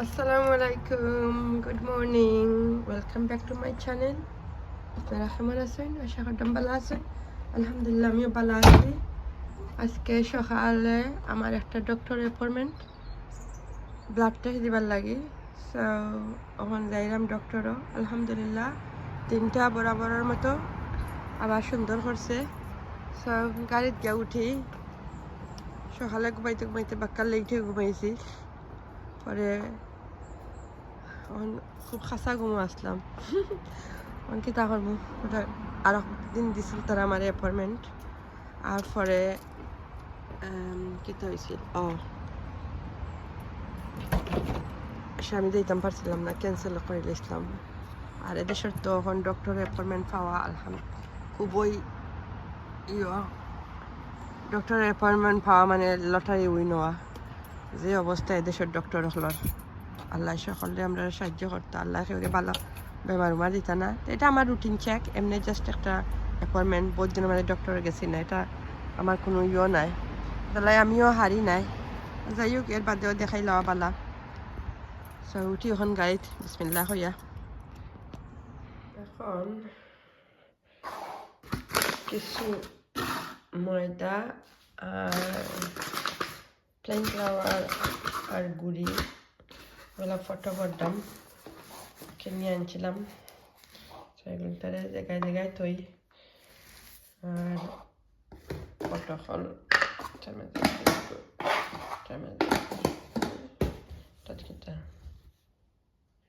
আসসালামু আলাইকুম good morning welcome back to my channel আপনারা কেমন আছেন আশা করতাম ভালো আছেন আলহামদুলিল্লাহ আমিও ভালো আছি। আজকে সকালে আমার একটা ডক্টর অ্যাপয়েন্টমেন্ট ব্লাড টেস্ট দিবার লাগে। সো ওখানে যাইলাম ডক্টরও আলহামদুলিল্লাহ তিনটা বরাবরের মতো আবার সুন্দর করছে। সো গাড়িত গিয়ে উঠি। সকালে ঘুমাইতে ঘুমাইতে বাক্কার লেগে ঘুমাইছি। পরে খুব খাসা ঘুমো আসলাম। অনকি তা করব ওটা আর দিন দিছিল তারা আমার অ্যাপয়েন্টমেন্ট আর পরে কিতা হয়েছিল ও। সে আমি দিতাম পারছিলাম না ক্যান্সেল করে লিখলাম আর এদেশের তো এখন ডক্টর অ্যাপয়েন্টমেন্ট পাওয়া আলহাম খুবই ইয়া। ডক্টর অ্যাপয়েন্টমেন্ট পাওয়া মানে লটারি উইন হওয়া যে অবস্থা এদেশের ডক্টর হলার আল্লাহ সকলে আমরা সাহায্য করতো, আল্লাহ কেউরে ভালো বেমার উমার দিত না। এটা আমার রুটিন চেক এমনি জাস্ট একটা অ্যাপয়েন্টমেন্ট বহুত দিন মানে ডক্টরে গেছি না, এটা আমার কোনো ইয়ে নাই। তাহলে আমিও হারি নাই। যাই হোক, এর বাদেও দেখাই লওয়া পালা। সো উঠি এখন গাড়িত বিসমিল্লা হইয়া এখন কিছু ময়দা আর প্লেন ফ্লাওয়ার আর গুড়ি। ওগুলো ফটো করতাম কিনে আনছিলাম। তো এগুলো তারা জায়গায় জায়গায় থই। আর ফটোখন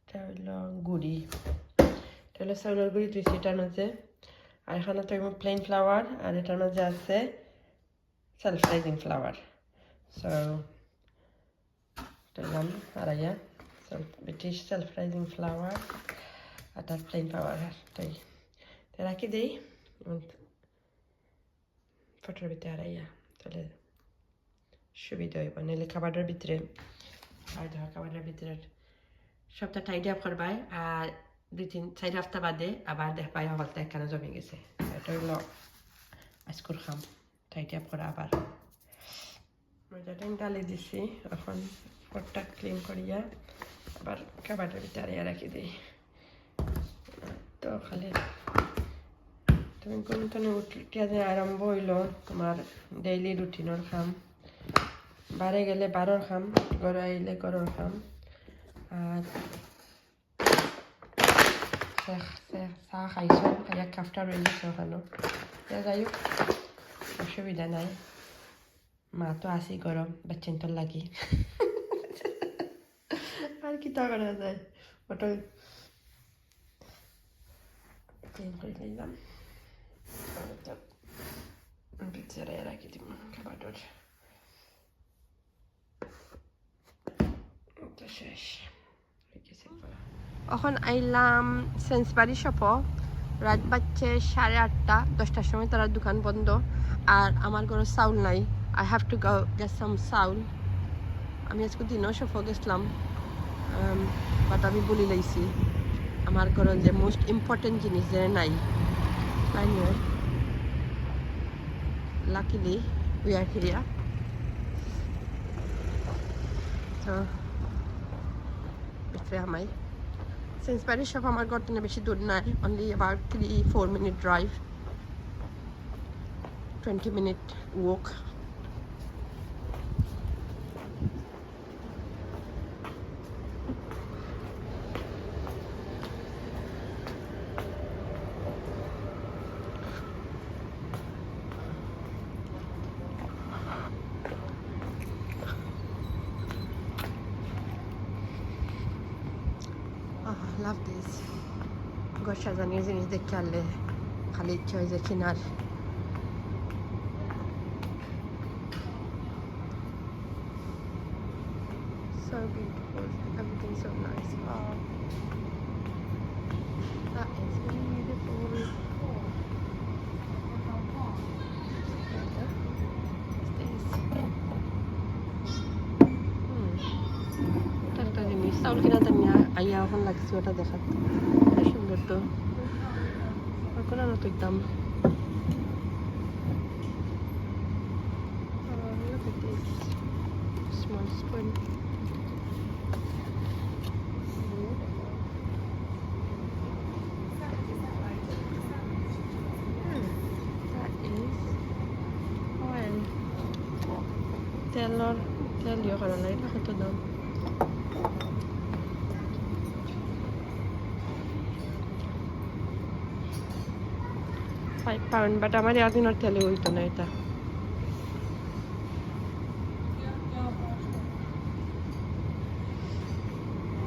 এটা গুড়ি। এটা হলো চাউলের গুড়ি দুই এটার মাঝে আর এখানে তো প্লেন ফ্লাওয়ার আর এটার মাঝে আছে সেলফ রাইজিং ফ্লাওয়ার সো দিলাম আড়াইয়া ব্রিটিশ সেলফ রাইজিং ফ্লাওয়ার আর তার প্লেন ফ্লাওয়ার তাই তো রাখি দিই ফটোর ভিতরে আড়াইয়া তাহলে সুবিধা হইব নাহলে খাবারের ভিতরে আর ধর খাবারের ভিতরে সপ্তাহ টাইড আপ করবাই, আর দুই তিন, চার সপ্তাহ বাদে আবার দেখবাই হলতে একখানে জমে গেছে। এটা হইল আজকুর খাম টাইড আপ করা আবার। মজাটা ডালি দিছি। এখন পটটা ক্লিন করিয়া আবার খাবারের ভিতরে রাখি দিই। তো খালি তুমি কোন তনে উঠিয়া যে আরম্ভ হইল, তোমার ডেইলি রুটিনের খাম বারে গেলে বারোর খাম ঘরে আইলে ঘরের খাম আর চাহ- খাইছো খাইয়া কাপটা গেছে ওখানো যাই হোক, অসুবিধা নাই। মা তো আসি গরম বাচ্চান্তর লাগি আর কি তা করা যায় ওটা ক্লিন করে নিলাম ভিতরে রাখি দিব খাবারটার তো শেষ এখন আইলাম সেন্সবাড়ি শপ। রাত বাচ্চে সাড়ে আটটা দশটার সময় তারা দোকান বন্ধ। আর আমার ঘরে চাউল নাই। I have to go get some চাউল আমি আজকে দিনও সফল গেছিলাম বাট আমি বলি লাইছি আমার ঘরের যে মোস্ট ইম্পর্টেন্ট জিনিস যে নাই anyway luckily we are here so it's where my since Paris shop আমার ঘর থেকে বেশি দূর নাই only about three four minute drive 20 minute walk Oh, I love this. Gosh, as an easy uh, is the Kale Khalid choice a chinar. So beautiful, everything so nice. Oh, that is beautiful. চাউল কিনাতে নিয়ে, আইয়া এখন লাগছি ওটা দেখাত সুন্দর তো। এখন আর অত দাম small তেলৰ তেল দিয়াৰ কাৰণে এইটো সেইটো দাম ফাইভ পাউন্ড বাট আমার এদিনের তেলে হইতো না এটা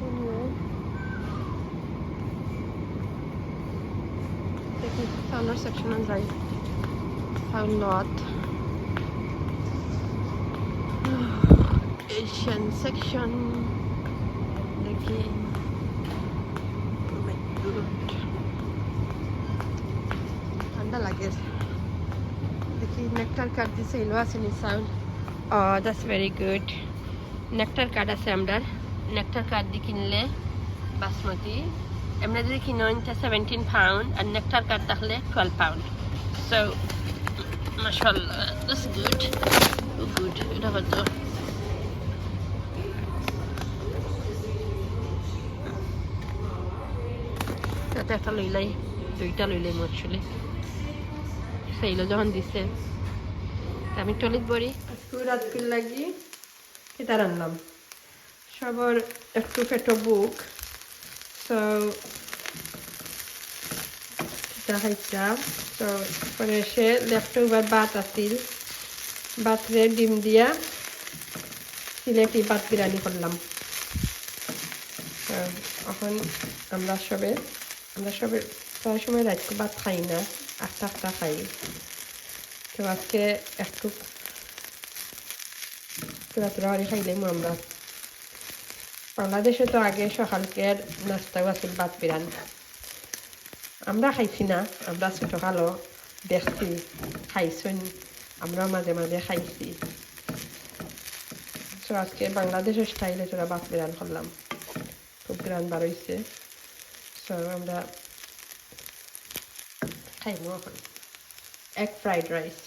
Anyway. দেখি সাউন্ডের সেকশনে যাই সাউন্ড লট এশিয়ান সেকশন দেখি Oh my God. ঠান্ডা লাগে দেখি নেকটার কার্ড দিছে এলো আছে নি sound that's very good nectar card আছে আমার নেকটার কার্ড দিয়ে কিনলে বাসমতি এমনি যদি কিনেন তা সেভেন্টিন পাউন্ড আর নেকটার কার্ড থাকলে টুয়েলভ পাউন্ড সো মাশাল্লাহ দ্যাটস গুড গুড এটা কত তাতে একটা লইলাই দুইটা লইলাই মোট সেইলো যখন দিছে। আমি টলিত বড়ি। আজকে রাত্রির লাগি এটা রান্নাম সবার একটু পেটো বুক। সো এটা খাইতাম। তো পরে এসে লেফট ওভার ভাত আছিল। ভাতরে ডিম দিয়া সিলেটি ভাত বিরিয়ানি করলাম। এখন আমরা সবে আমরা সবে প্রায় সময় রাত্রে ভাত খাই না। আটটা আটটা খাই তো আজকে একটু রাত্রে খাইলাম আমরা। বাংলাদেশে তো আগে সকালকের নাস্তাও আছিল ভাত বিরান। আমরা খাইছি না, আমরা ছোটকালও দেখছি, খাইছুন, আমরা মাঝে মাঝে খাইছি। তো আজকে বাংলাদেশের স্টাইলে তোরা ভাত বিরান করলাম। খুব গ্রান বার তো আমরা খাইবো এখন egg fried rice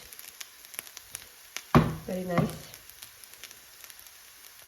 very nice